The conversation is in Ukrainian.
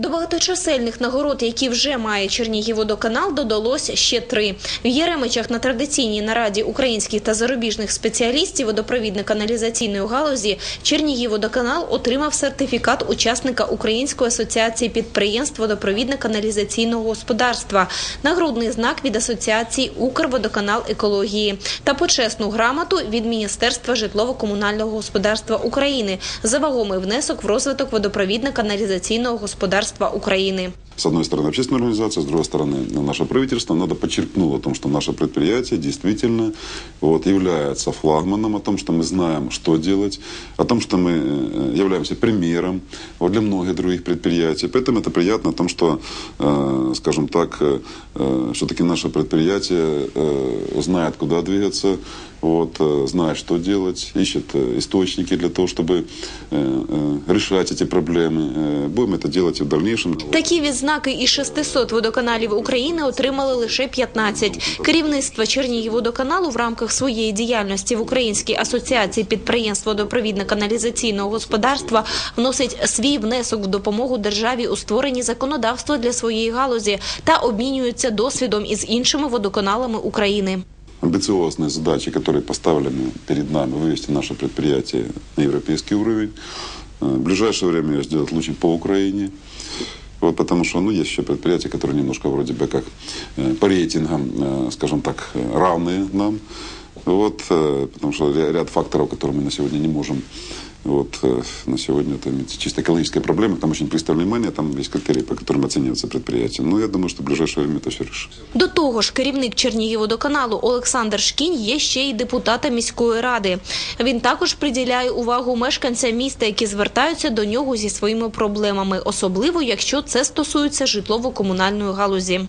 До багаточисельних нагород, які вже має Чернігівводоканал, додалось ще три. В Єремичах на традиційній нараді українських та зарубіжних спеціалістів водопровідно-каналізаційної галузі Чернігівводоканал отримав сертифікат учасника Української асоціації підприємств водопровідно-каналізаційного господарства, нагрудний знак від асоціації Укрводоканал екології та почесну грамоту від Міністерства житлово-комунального господарства України за вагомий внесок в розвиток водопровідно-каналізаційного господарства України. С одной стороны общественная организация, с другой стороны наше правительство. Надо подчеркнуть о том, что наше предприятие действительно вот, является флагманом, о том, что мы знаем, что делать, о том, что мы э, являемся примером вот, для многих других предприятий. Поэтому это приятно о том, что, э, скажем так, э, все-таки наше предприятие э, знает, куда двигаться, вот, э, знает, что делать, ищет э, источники для того, чтобы э, э, решать эти проблемы. Э, Будем это делать и в дальнейшем. Такі відзнаки із 600 водоканалів України отримали лише 15. Керівництво Чернігівводоканалу в рамках своєї діяльності в Українській асоціації підприємств водопровідно-каналізаційного господарства вносить свій внесок в допомогу державі у створенні законодавства для своєї галузі та обмінюється досвідом із іншими водоканалами України. амбициозные задачи, которые поставлены перед нами, вывести наше предприятие на европейский уровень. Э, В ближайшее время ее сделать лучше по Украине. Вот, потому что ну, есть еще предприятия, которые немножко вроде бы как э, по рейтингам, э, скажем так, э, равные нам. Вот, э, потому что ря- ряд факторов, которые мы на сегодня не можем вот, э, на сегодня это имеется чисто экологическая проблема, там очень пристальное внимание, там есть критерии, по которым оценивается предприятие. Но я думаю, что в ближайшее время это все решится. До того ж, керівник Чернігівводоканалу Олександр Шкінь є ще й депутатом міської ради. Він також приділяє увагу мешканцям міста, які звертаються до нього зі своїми проблемами, особливо якщо це стосується житлово-комунальної галузі.